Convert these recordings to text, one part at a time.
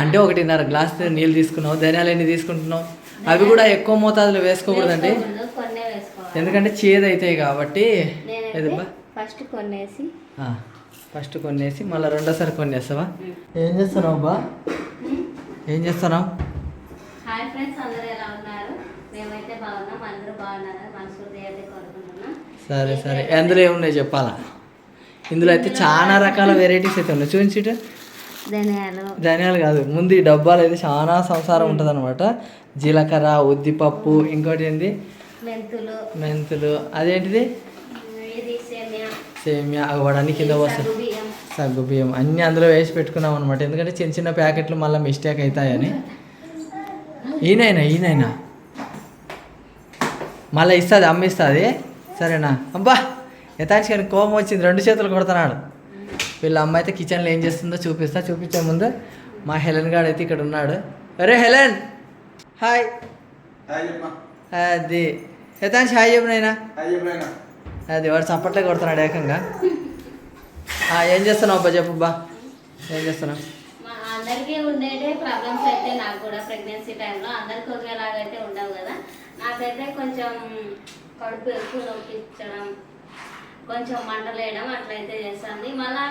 అంటే ఒకటిన్నర గ్లాస్ నీళ్ళు తీసుకున్నావు ధనియాలు ఎన్ని తీసుకుంటున్నావు. అవి కూడా ఎక్కువ మోతాదులో వేసుకోకూడదండి. ఎందుకంటే చేదు అవుతాయి కాబట్టి ఫస్ట్ కొన్నేసి ఫస్ట్ కొన్నేసి మళ్ళీ రెండోసారి కొన్నేస్తావా? ఏం చేస్తున్నావు బా? ఏం చేస్తున్నావు? హాయ్ ఫ్రెండ్స్ అందరూ ఎలా ఉన్నారు? మేమైతే బాగున్నాం అందరూ బాగున్నారు మనస్ఫూర్తి అయితే కోరుకుంటున్నాం. సరే సరే. అందులో ఏమున్నాయి చెప్పాలా? ఇందులో అయితే చాలా రకాల వెరైటీస్ అయితే ఉన్నాయి. చూపించి ఇటు. ధనియాలు. కాదు ముందు ఈ డబ్బాలు అయితే చాలా సంసారం ఉంటుంది అనమాట జీలకర్ర ఉద్దిపప్పు ఇంకోటి ఏంది? మెంతులు. మెంతులు. అదేంటిది? సేమియా. అవ్వడానికి కింద వస్తుంది. సగ్గు బియ్యం. అన్నీ అందులో వేసి పెట్టుకున్నాం అనమాట ఎందుకంటే చిన్న చిన్న ప్యాకెట్లు మళ్ళీ మిస్టేక్ అవుతాయని ఈయనైనా ఈయనైనా? మళ్ళీ ఇస్తుంది అమ్మ ఇస్తుంది సరేనా? అబ్బా గారికి కోపం వచ్చింది. రెండు చేతులు కొడుతున్నాడు. వీళ్ళ అమ్మ అయితే కిచెన్లో ఏం చేస్తుందో చూపిస్తా. చూపించే ముందు మా హెలెన్ గాడు అయితే ఇక్కడ ఉన్నాడు. అరే హెలెన్! హాయ్. అది. యథాంశ్ హాయ్ చెప్పు నాయనా. హాయ్ చెప్పినా అది వాడు చప్పట్లే కొడుతున్నాడు ఏకంగా. ఆ, ఏం చేస్తున్నావు అబ్బా చెప్పు బా ఏం చేస్తున్నావు? అందరికీ ఉండేటే ప్రాబ్లమ్స్ అయితే నాకు కూడా ప్రెగ్నెన్సీ టైంలో అందరికీ ఒకేలాగైతే ఉండవు కదా. నాకైతే కొంచెం కడుపు ఎక్కువ నొప్పించడం కొంచెం మంటలేయడం అట్లయితే చేస్తుంది. మళ్ళా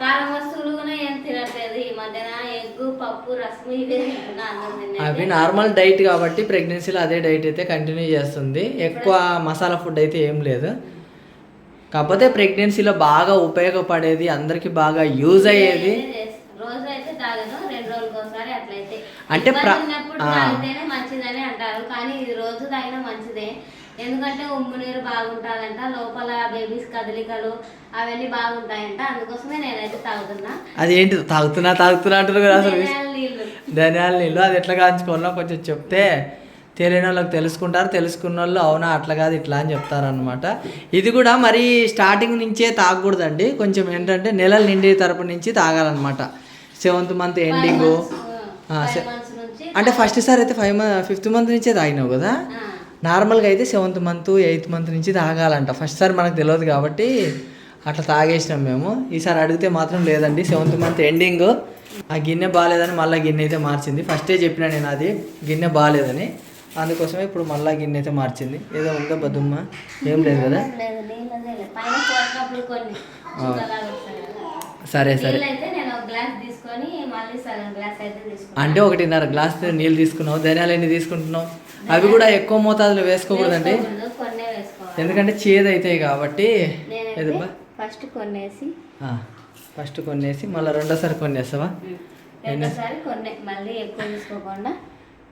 కారం వస్తువులు కూడా ఏం తినట్లేదు. ఈ మధ్యన ఎగ్గు పప్పు ఇవే తింటున్నా అందరం అవి. నార్మల్ డైట్ కాబట్టి ప్రెగ్నెన్సీలో అదే డైట్ అయితే కంటిన్యూ చేస్తుంది. ఎక్కువ మసాలా ఫుడ్ అయితే ఏం లేదు. కాకపోతే ప్రెగ్నెన్సీలో బాగా ఉపయోగపడేది అందరికీ బాగా యూజ్ అయ్యేది. రోజు అయితే తాగను. రెండు రోజులకు ఒకసారి అట్లయితే. అంటే అంటారు కానీ ఇది రోజు తాగినా మంచిదే. ఎందుకంటే ఉమ్ము నీరు బాగుంటుందంట లోపల బేబీస్ కదలికలు అవన్నీ బాగుంటాయంట. అందుకోసమే నేనైతే తాగుతున్నా. అది ఏంటి తాగుతున్నా తాగుతున్నా అంటారు కదా అసలు ధనియాల నీళ్ళు. అది ఎట్లా కాంచుకోవాలో కొంచెం చెప్తే తెలియని వాళ్ళకి తెలుసుకుంటారు. తెలుసుకున్న వాళ్ళు అవునా అట్లా కాదు ఇట్లా అని చెప్తారనమాట ఇది కూడా మరి స్టార్టింగ్ నుంచే తాగకూడదండి. కొంచెం ఏంటంటే నెలలు నిండి తరపు నుంచి తాగాలన్నమాట. Seventh month ending. అంటే ఫస్ట్ సారి అయితే ఫైవ్ మంత్ ఫిఫ్త్ మంత్ నుంచే తాగినావు కదా? నార్మల్గా అయితే సెవెంత్ మంత్ ఎయిత్ మంత్ నుంచి తాగాలంట. ఫస్ట్ సారి మనకు తెలియదు కాబట్టి అట్లా తాగేసినాం మేము. ఈసారి అడిగితే మాత్రం లేదండి. సెవెంత్ మంత్ ఎండింగ్ ఆ గిన్నె బాగాలేదని మళ్ళీ గిన్నె అయితే మార్చింది. ఫస్టే చెప్పిన నేను అది గిన్నె బాగాలేదని అందుకోసమే ఇప్పుడు మళ్ళీ గిన్నె అయితే మార్చింది. ఏదో ఉందా బదుమ్మ? ఏం లేదు కదా. సరే సరే. నేను అంటే ఒకటిన్నర గ్లాస్ నీళ్ళు తీసుకున్నావు ధనియాలు ఎన్ని తీసుకుంటున్నావు. అవి కూడా ఎక్కువ మోతాదులో వేసుకోకూడదండి. ఎందుకంటే చేదు అవుతాయి కాబట్టి ఫస్ట్ కొన్నేసి ఫస్ట్ కొన్నేసి మళ్ళీ రెండోసారి కొన్నేస్తావా? రెండోసారి కొన్ని మళ్ళీ ఎక్కువ తీసుకోకుండా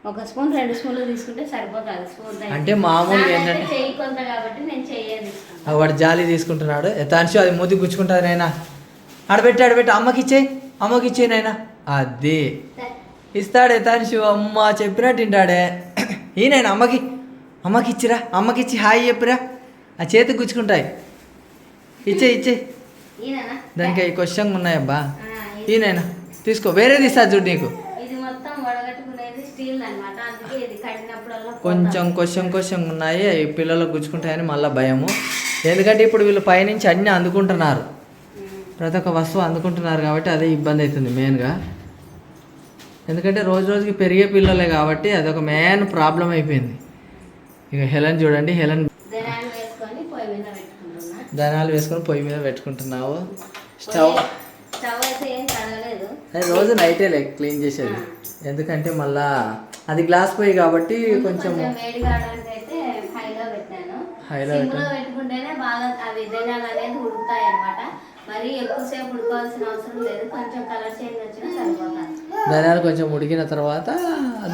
ఒక స్పూన్ రెండు స్పూన్లు తీసుకుంటే సరిపోతుంది స్పూన్. అంటే మామూలుగా ఏంటంటే కొంత కాబట్టి నేను వాడు జాలి తీసుకుంటున్నాడు. ఎతాన్షి అది మూతి గుచ్చుకుంటుంది నాయనా. ఆడబెట్టి ఆడబెట్టి. అమ్మకి ఇచ్చేయి అమ్మకి ఇచ్చేయి నాయనా. అది. ఇస్తాడు ఎతాన్షి అమ్మ చెప్పినట్టు తింటాడే. ఈయన అమ్మకి అమ్మకి ఇచ్చిరా అమ్మకి ఇచ్చి హాయ్ చెప్పిరా. ఆ చేతికి గుచ్చుకుంటాయి. ఇచ్చే ఇచ్చే? దానికి ఈ క్వశ్చన్ ఉన్నాయబ్బా. ఈయనైనా తీసుకో. వేరేది ఇస్తా చూడు నీకు. కొంచెం క్వశ్చన్ క్వశ్చన్ ఉన్నాయి. అవి పిల్లలకు గుచ్చుకుంటాయని మళ్ళీ భయము. ఎందుకంటే ఇప్పుడు వీళ్ళు పైనుంచి అన్నీ అందుకుంటున్నారు. ప్రతి ఒక్క వస్తువు అందుకుంటున్నారు కాబట్టి అదే ఇబ్బంది అవుతుంది మెయిన్గా ఎందుకంటే రోజు రోజుకి పెరిగే పిల్లలే కాబట్టి అదొక మెయిన్ ప్రాబ్లం అయిపోయింది. ఇక హెలెన్ చూడండి హెలెన్ ధనాలు వేసుకొని పొయ్యి మీద ధనాలు పెట్టుకుంటున్నావు. స్టవ్ రోజు నైటే లే క్లీన్ చేసేది. ఎందుకంటే మళ్ళా అది గ్లాస్ పొయ్యి కాబట్టి కొంచెం హైలో పెట్టాను. హైలో సిమ్లో పెట్టుకుంటేనే బాగా అవి ధనియాలు అనేది ఉడుకుతాయి అనమాట మరీ ఎక్కువసేపు ఉడకాల్సిన అవసరం లేదు. కొంచెం కలర్ చేంజ్ వచ్చినా సరిపోతుంది. ధనియాలు కొంచెం ఉడికిన తర్వాత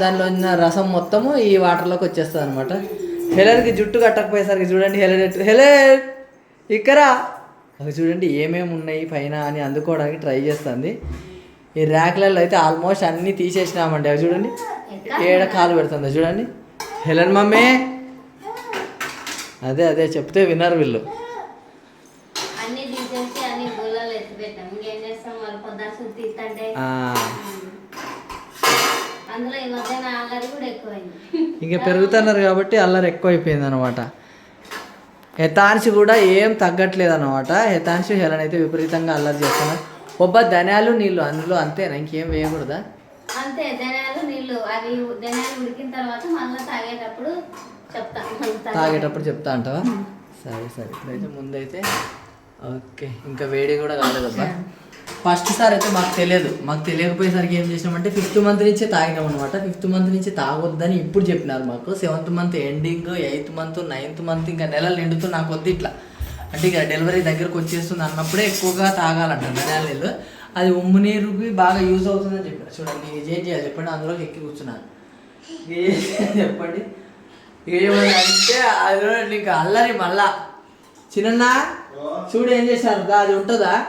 దానిలో ఉన్న రసం మొత్తము ఈ వాటర్లోకి వచ్చేస్తుంది అనమాట హెలెన్కి జుట్టు కట్టకపోయేసరికి చూడండి హెలర్ ఎట్టు ఇక్కరా అది చూడండి ఏమేమి ఉన్నాయి పైన అని అందుకోవడానికి ట్రై చేస్తుంది. ఈ ర్యాక్లలో అయితే ఆల్మోస్ట్ అన్నీ తీసేసినామండి. అవి చూడండి. ఏడ కాలు పెడుతుందో చూడండి. Helen mummy! అదే అదే చెప్తే విన్నారు వీళ్ళు. అన్ని తీసేసి అన్ని గుళ్ళలు ఎత్తి పెట్టాం. ఇంకేం చేస్తాం? వాళ్ళు అందులో ఈ మధ్యన అల్లరి కూడా ఎక్కువైంది. ఇంకా పెరుగుతున్నారు కాబట్టి అల్లరి ఎక్కువ అయిపోయింది అనమాట హెతాన్షి కూడా ఏం తగ్గట్లేదు అనమాట హెతాన్షి హెలన్ అయితే విపరీతంగా అల్లరి చేస్తున్నారు. ఒబ్బ ధనియాలు నీళ్ళు. అందులో అంతేనా? ఇంకేం వేయకూడదా? అంతే ధనియాలు నీళ్ళు. అవి ధనియాలు ఉడికిన తర్వాత మళ్ళీ తాగేటప్పుడు చెప్తా. తాగేటప్పుడు. చెప్తా అంటావా? సరే సరే. ఇప్పుడైతే ముందైతే ఓకే ఇంకా వేడి కూడా కాలేదబ్బా ఫస్ట్ సార్ అయితే మాకు తెలియదు. మాకు తెలియకపోయేసరికి ఏం చేసినామంటే ఫిఫ్త్ మంత్ నుంచే తాగినాం అనమాట ఫిఫ్త్ మంత్ నుంచి తాగొద్దని ఇప్పుడు చెప్పినారు మాకు. Seventh month ending eighth month ninth month ఇంకా నెలలు నిండుతూ నాకు వద్దు ఇట్లా. అంటే ఇక డెలివరీ దగ్గరకు వచ్చేస్తుంది అన్నప్పుడే ఎక్కువగా తాగాలంట నెల నీళ్ళు అది ఉమ్ము నీరుకి బాగా యూజ్ అవుతుందని చెప్పారు చూడండి నేను ఏం చేయాలి చెప్పండి అందులోకి ఎక్కి కూర్చున్నాను. చెప్పండి? ఏమంటే అంటే అది నీకు అల్లరి మళ్ళా. చిన్న చూడు ఏం చేశారు? దా అది ఉంటుందా?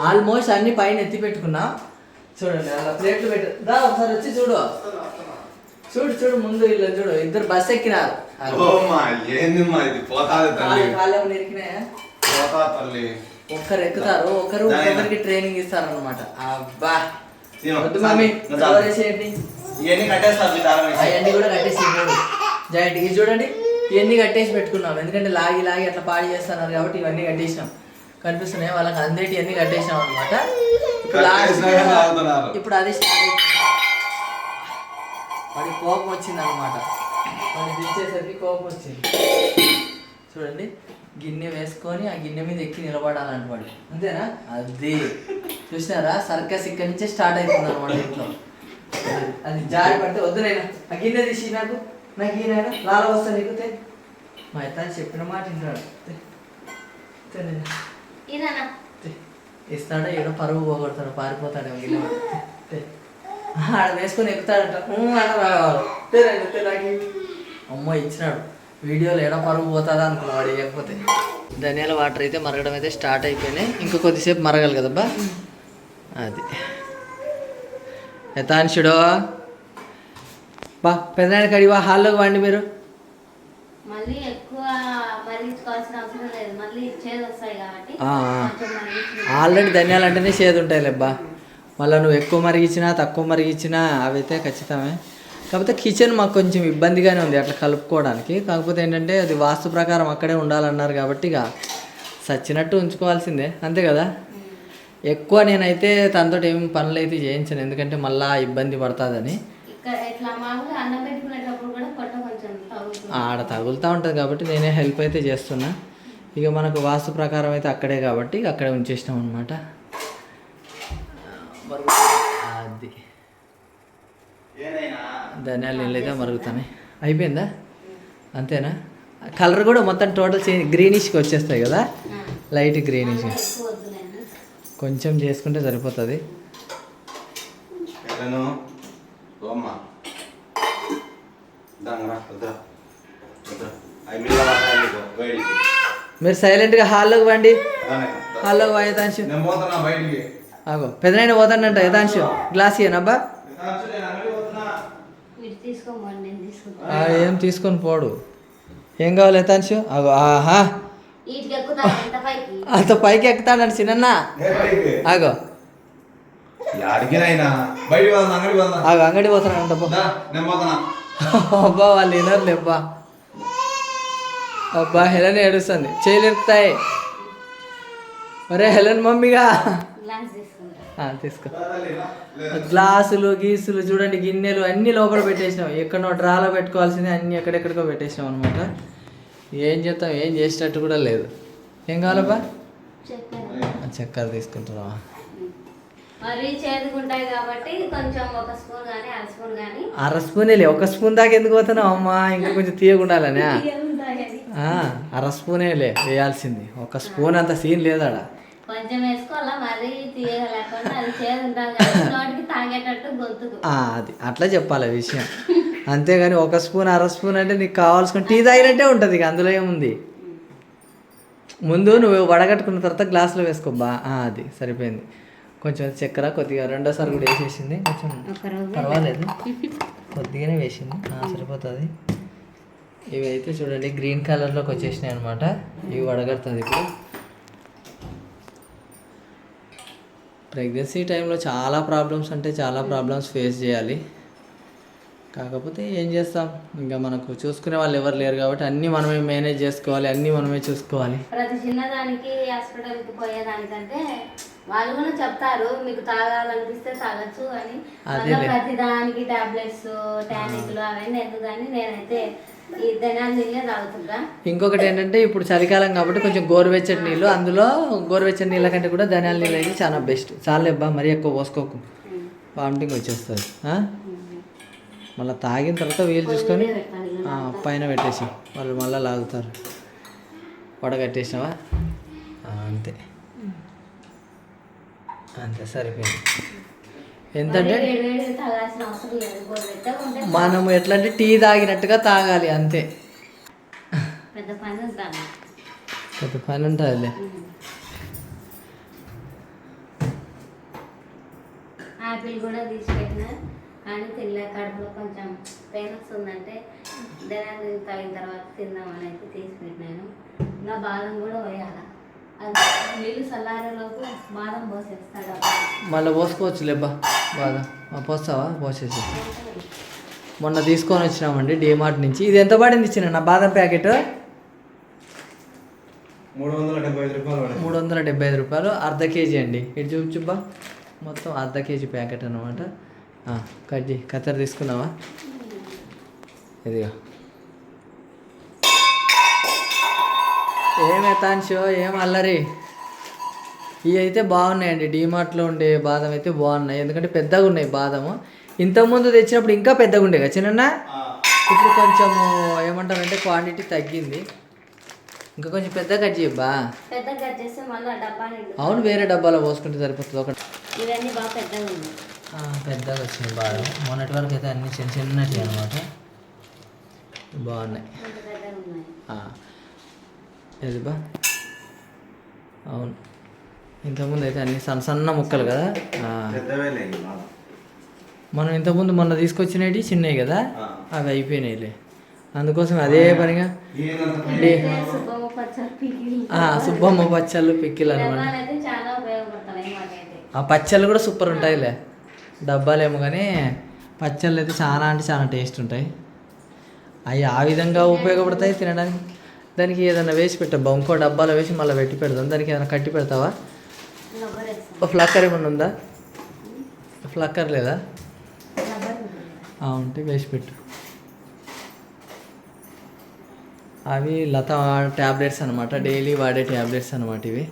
ఆల్మోస్ట్ అన్ని పైన ఎత్తి పెట్టుకున్నా. చూడండి అలా ప్లేట్లు పెట్టు. దా ఒకసారి వచ్చి చూడు. చూడు చూడు ముందు ఇలా చూడు. ఇద్దరు బస్ ఎక్కినారు. ఒక్కరు ఎక్కుతారు. ఒకరు. ఒకరికి ట్రైనింగ్ ఇస్తారు అనమాట అబ్బా. వద్దు మమ్మీ. ఇవన్నీ కూడా కట్టేసి చూడండి. ఇవన్నీ కట్టేసి పెట్టుకున్నాం. ఎందుకంటే లాగి లాగి అట్లా పాడి చేస్తున్నారు కాబట్టి ఇవన్నీ కట్టేసినాం. కనిపిస్తున్నాయి. వాళ్ళకి అందేటి అన్ని కట్టేసినాం అనమాట ఇప్పుడు అది వాడి కోపం వచ్చింది అనమాట వాడిని పిలిచేసరికి కోపం వచ్చింది. చూడండి. గిన్నె వేసుకొని ఆ గిన్నె మీద ఎక్కి నిలబడాలంట వాడు. అంతేనా? అది. చూసినారా? సర్కస్ ఇక్కడి నుంచే స్టార్ట్ అవుతుంది అనమాట ఇంట్లో. అది- అది జారి పడితే వద్దునైనా ఆ గిన్నె తీసి నాకు. నాకు ఈయన లాల వస్తా నీకు తే. మా ఇత చెప్పిన మాట వింటాడు. ఇస్తాడో ఏడో పరువు పోగొడతాడు పారిపోతాడు. ఆడ వేసుకొని ఎక్కుతాడంట. రావాలి. అమ్మో ఇచ్చినాడు. వీడియోలో ఏడో పరుగు పోతుందా అనుకున్నాడు ఇవ్వకపోతే ధనియాల వాటర్ అయితే మరగడం అయితే స్టార్ట్ అయిపోయినాయి. ఇంకా కొద్దిసేపు మరగాలి కదబ్బా. అది. యథాంశుడో. బా పెద్దనాయన కడివా హాల్లోకి వండి మీరు. మళ్ళీ ఎక్కువ మరిగించుకోవాల్సిన అవసరం లేదు. మళ్ళీ చేదు వస్తాయి కాబట్టి ఆల్రెడీ ధనియాలు అంటేనే చేదు ఉంటాయి లేబ్బా మళ్ళీ నువ్వు ఎక్కువ మరిగించినా తక్కువ మరిగించినా అవైతే ఖచ్చితమే. కాకపోతే కిచెన్ మాకు కొంచెం ఇబ్బందిగానే ఉంది అట్లా కలుపుకోవడానికి. కాకపోతే ఏంటంటే అది వాస్తు ప్రకారం అక్కడే ఉండాలన్నారు కాబట్టి ఇక సచ్చినట్టు ఉంచుకోవాల్సిందే. అంతే కదా? ఎక్కువ నేనైతే తనతో ఏం పనులు అయితే చేయించాను. ఎందుకంటే మళ్ళా ఇబ్బంది పడుతుందని. ఇట్లా మామూలుగా అన్నం పెట్టుకునేటప్పుడు కూడా పొట్ట కొంచెం తగ్గుతుంది ఆడ తగులుతూ ఉంటుంది కాబట్టి నేనే హెల్ప్ అయితే చేస్తున్నా. ఇక మనకు వాస్తు ప్రకారం అయితే అక్కడే కాబట్టి ఇక అక్కడే ఉంచేసినాం అనమాట అది. ధనియాలు అయితే మరుగుతున్నాయి. అయిపోయిందా? అంతేనా? కలర్ కూడా మొత్తం టోటల్ చేంజ్ గ్రీనిష్కి వచ్చేస్తాయి కదా? Light greenish. కొంచెం చేసుకుంటే సరిపోతుంది. వేడికి మీరు సైలెంట్గా హాల్లోకి వండి. హాల్లోకి వా యథాంశు. నేను పోతున్నా బయటికి. ఆగో. పెద్దనైనా పోతానంట యథాంశు. గ్లాస్ ఇయ్యనబ్బా ఆ, ఏం తీసుకొని పోడు. ఏం కావాలి యథాంశు? అగో ఆహా. అంత పైకి ఎక్కుతాడంట చిన్న ఏ ఆగో అంగడి నేను పోతున్నా. అబ్బా వాళ్ళు వినర్లే అబ్బా. అబ్బా హెలన్ ఏడుస్తుంది. చేయలేరుతాయి ఒరే హెలన్ మమ్మీగా. గ్లాస్ తీసుకుంటా. ఆ, తీసుకో. గ్లాసులు గీసులు చూడండి గిన్నెలు అన్ని లోపల పెట్టేసినాం. ఎక్కడో డ్రాలో పెట్టుకోవాల్సింది అన్ని ఎక్కడెక్కడికో పెట్టేసినాం అనమాట ఏం చేస్తాం ఏం చేసేటట్టు కూడా లేదు. ఏం కావాలబ్బా? చక్కెర తీసుకుంటున్నావా? మరి చేదుకుంటాయి కాబట్టి కొంచెం ఒక స్పూన్ కానీ అర స్పూన్ కానీ అర స్పూన్ వెళ్ళి ఒక స్పూన్ దాకా ఎందుకు పోతున్నావు అమ్మా? ఇంకా కొంచెం తీయకుండాలనే. అర స్పూనేలే వేయాల్సింది. ఒక స్పూన్ అంత సీన్ లేదాడ. కొంచెం వేసుకోవాలా? మరీ తీయలేకుండా అది నోటికి తాగేటట్టు గొంతుకు. అది. అట్లా చెప్పాలి విషయం. అంతేగాని ఒక స్పూన్ అర స్పూన్ అంటే నీకు కావాల్సిన టీ తాగినట్టే ఉంటుంది ఇక అందులో ఏముంది? ముందు నువ్వు వడగట్టుకున్న తర్వాత గ్లాసులో వేసుకోబ్బా. అది. సరిపోయింది. కొంచెం చక్కెర కొద్దిగా రెండోసారి కూడా వేసేసింది. కొంచెం పర్వాలేదు. కొద్దిగానే వేసింది. సరిపోతుంది. ఇవి అయితే చూడండి గ్రీన్ కలర్లోకి వచ్చేసినాయి అనమాట ఇవి వడగడుతుంది ఇప్పుడు. ప్రెగ్నెన్సీ టైంలో చాలా ప్రాబ్లమ్స్ అంటే చాలా ప్రాబ్లమ్స్ ఫేస్ చేయాలి. కాకపోతే ఏం చేస్తాం? ఇంకా మనకు చూసుకునే వాళ్ళు ఎవరు లేరు కాబట్టి అన్నీ మనమే మేనేజ్ చేసుకోవాలి అన్నీ మనమే చూసుకోవాలి. ప్రతి చిన్నదానికి హాస్పిటల్కి పోయేదానికంటే వాళ్ళు కూడా చెప్తారు మీకు తాగాలనిపిస్తే తాగొచ్చు అని. మళ్ళీ అదేలే. ప్రతి దానికి టాబ్లెట్స్ టానిక్లు అవన్నీ ఎందుకు కానీ నేనైతే ఇంకొకటి ఏంటంటే ఇప్పుడు చలికాలం కాబట్టి కొంచెం గోరువెచ్చటి నీళ్ళు అందులో గోరువెచ్చటి నీళ్ళ కంటే కూడా ధనియాల నీళ్ళు అయితే చాలా బెస్ట్. చాలా అబ్బా మరీ ఎక్కువ పోసుకోకు. వామిటింగ్ వచ్చేస్తుంది? మళ్ళీ తాగిన తర్వాత వీలు చూసుకొని పైన పెట్టేసి వాళ్ళు మళ్ళీ లాగుతారు. వడగట్టేసినావా అంతే. అంతే సరిపోయింది. ఉంటే మనం ఎట్లా అంటే టీ తాగినట్టుగా తాగాలి అంతే. పెద్ద పని ఉంటుందిలే. ఆపిల్ కూడా తీసి పెట్టిన కానీ తినలే కడుపులో కొంచెం పెయిన్ వస్తుందంటే దినాలు తాగిన తర్వాత తిందామని అయితే తీసి పెట్టినాను ఇంకా బాదం కూడా పోయాల? నీళ్ళు చల్లారేలోపు బాదం పోసేస్తాడు. మళ్ళీ పోసుకోవచ్చు లేబ్బా బాగా. ఆ, పోస్తావా? పోసేసి. మొన్న తీసుకొని వచ్చినామండి డిమార్ట్ నుంచి. ఇది ఎంత పడింది ఇచ్చిన నా బాదం ప్యాకెట్? మూడు వందల డెబ్బై ఐదు రూపాయలు. మూడు వందల డెబ్బై ఐదు రూపాయలు. అర్ధ కేజీ అండి. ఇటు చూపుచుబ్బా మొత్తం అర్ధ కేజీ ప్యాకెట్ అనమాట కట్ చేయి. కత్తెర తీసుకున్నావా? ఇదిగా. ఏం ఎతాన్షో ఏం అల్లరి? ఇవి అయితే బాగున్నాయండి. డీమార్ట్లో ఉండే బాదం అయితే బాగున్నాయి. ఎందుకంటే పెద్దగా ఉన్నాయి బాదము. ఇంతకుముందు తెచ్చినప్పుడు ఇంకా పెద్దగా ఉండే కదా చిన్న ఇప్పుడు కొంచెం ఏమంటారంటే క్వాంటిటీ తగ్గింది. ఇంకా కొంచెం పెద్ద కట్ చేయబ్బా. పెద్ద కట్ చేస్తే మళ్ళీ డబ్బా నిండు అవును వేరే డబ్బాలో పోసుకుంటే సరిపోతుంది. ఒకటి. ఇవన్నీ బాగా పెద్దగా ఉన్నాయి. ఆ, పెద్దగా వచ్చినాయి బాగా. మొన్నటి వరకు అయితే అన్ని చిన్న చిన్నటి అనమాట. బాగున్నాయి. ఇంత పెద్దగా ఉన్నాయి ఆ. ఏది బా అవును. ఇంతకుముందు అయితే అన్ని సన్న సన్న ముక్కలు కదా. మనం ఇంతకుముందు మొన్న తీసుకొచ్చినవి చిన్నవి కదా. అవి అయిపోయినాయిలే. అందుకోసం అదే పనిగా? సుబ్బమ్మ పచ్చళ్ళు పిక్కిలు అనమాట ఆ పచ్చళ్ళు కూడా సూపర్ ఉంటాయిలే. డబ్బాలేమో కానీ పచ్చళ్ళు అయితే చాలా అంటే చాలా టేస్ట్ ఉంటాయి. అవి ఆ విధంగా ఉపయోగపడతాయి తినడానికి. దానికి ఏదైనా వేసి పెట్టబ్బా ఇంకో డబ్బాలో వేసి మళ్ళీ పెట్టి పెడదాం. దానికి ఏదైనా కట్టి పెడతావా? ఫ్లక్కర్ ఏమన్నా ఉందా? ఫ్లక్కర్ లేదా? ఉంటే వేసి పెట్టు. అవి లత ట్యాబ్లెట్స్ అనమాట డైలీ వాడే ట్యాబ్లెట్స్ అనమాట ఇవి.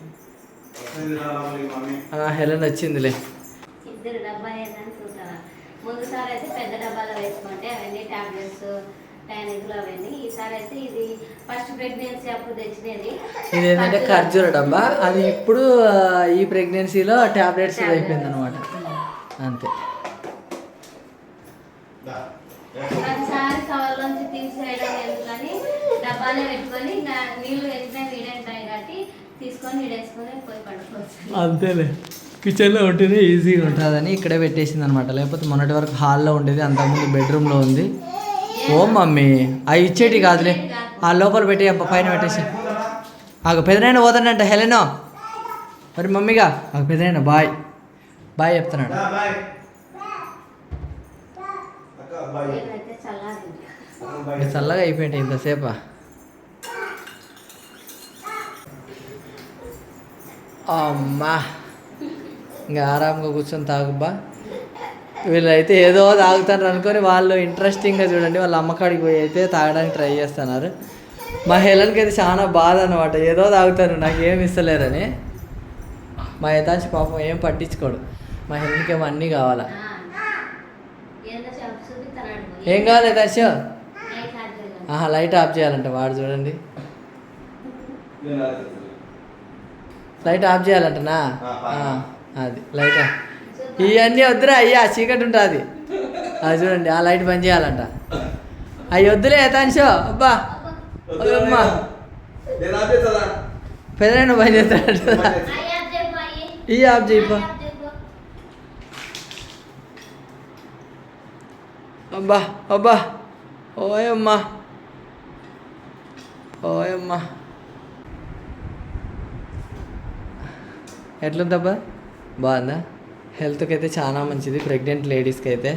హెలన్ హెలెన్ వచ్చిందిలే. ఇద్దరు డబ్బా ముందుసారి అయితే పెద్ద డబ్బాలో వేసుకుంటే అవన్నీ ట్యాబ్లెట్స్ టానిక్లు అవన్నీ. ఈసారి అయితే ఇది ఫస్ట్ ప్రెగ్నెన్సీ అప్పుడు తెచ్చినది. ఇది ఏంటంటే ఖర్జూర డబ్బా అది ఇప్పుడు ఈ ప్రెగ్నెన్సీలో ట్యాబ్లెట్స్ అయిపోయింది అనమాట అంతే. ప్రతిసారి కవర్లోంచి తీసేయడం ఎందుకని డబ్బాలో పెట్టుకొని నీళ్ళు వెంటనే వీడంటాయి కాబట్టి తీసుకొని వీడేసుకొని పోయి పడుకోవచ్చు. అంతేలే. కిచెన్లో ఉంటేనే ఈజీగా ఉంటుందని ఇక్కడే పెట్టేసింది అనమాట లేకపోతే మొన్నటి వరకు హాల్లో ఉండేది అంతకుముందు బెడ్రూమ్లో ఉంది. ఓ మమ్మీ అవి ఇచ్చేటి కాదులే. ఆ లోపల పెట్టి అబ్బా పైన పెట్టేసి. ఆగ పెదనైనా పోతానంట హెలెనో. మరి మమ్మీగా ఆగ పెదనైనా బాయ్. బాయ్ చెప్తున్నాడు. చల్లగా అయిపోయింది ఇంతసేపా. అమ్మా. ఇంకా ఆరాంగా కూర్చొని తాగుబ్బా వీళ్ళైతే ఏదో తాగుతారు అనుకొని వాళ్ళు ఇంట్రెస్టింగ్గా చూడండి వాళ్ళ అమ్మకాడికి పోయి అయితే తాగడానికి ట్రై చేస్తున్నారు. మా హెలన్కి అయితే చాలా బాధ అనమాట ఏదో తాగుతారు నాకు ఏమి ఇస్తలేరని. మా యథాంశ పాపం ఏం పట్టించుకోడు. మా హెలన్కి ఏమో అన్నీ కావాలా. ఏం కావాలి యథాంశ? ఆహా లైట్ ఆఫ్ చేయాలంట వాడు చూడండి. లైట్ ఆఫ్ చేయాలంటనా? అది లైట్ ఆఫ్. ఇవన్నీ వద్దురా అయ్యా చీకటి ఉంటుంది అది చూడండి ఆ లైట్ బంద్ చేయాలంట. అవి వద్దులే యథాంశో అబ్బా. అమ్మా? పెదనైనా బంద్ చేస్తాడు ఈ ఆఫ్ చేయపా అబ్బా అబ్బా. ఓయమ్మా ఓయమ్మా ఎట్లుందబ్బా? బాగుందా? హెల్త్కి అయితే చాలా మంచిది ప్రెగ్నెంట్ లేడీస్కి అయితే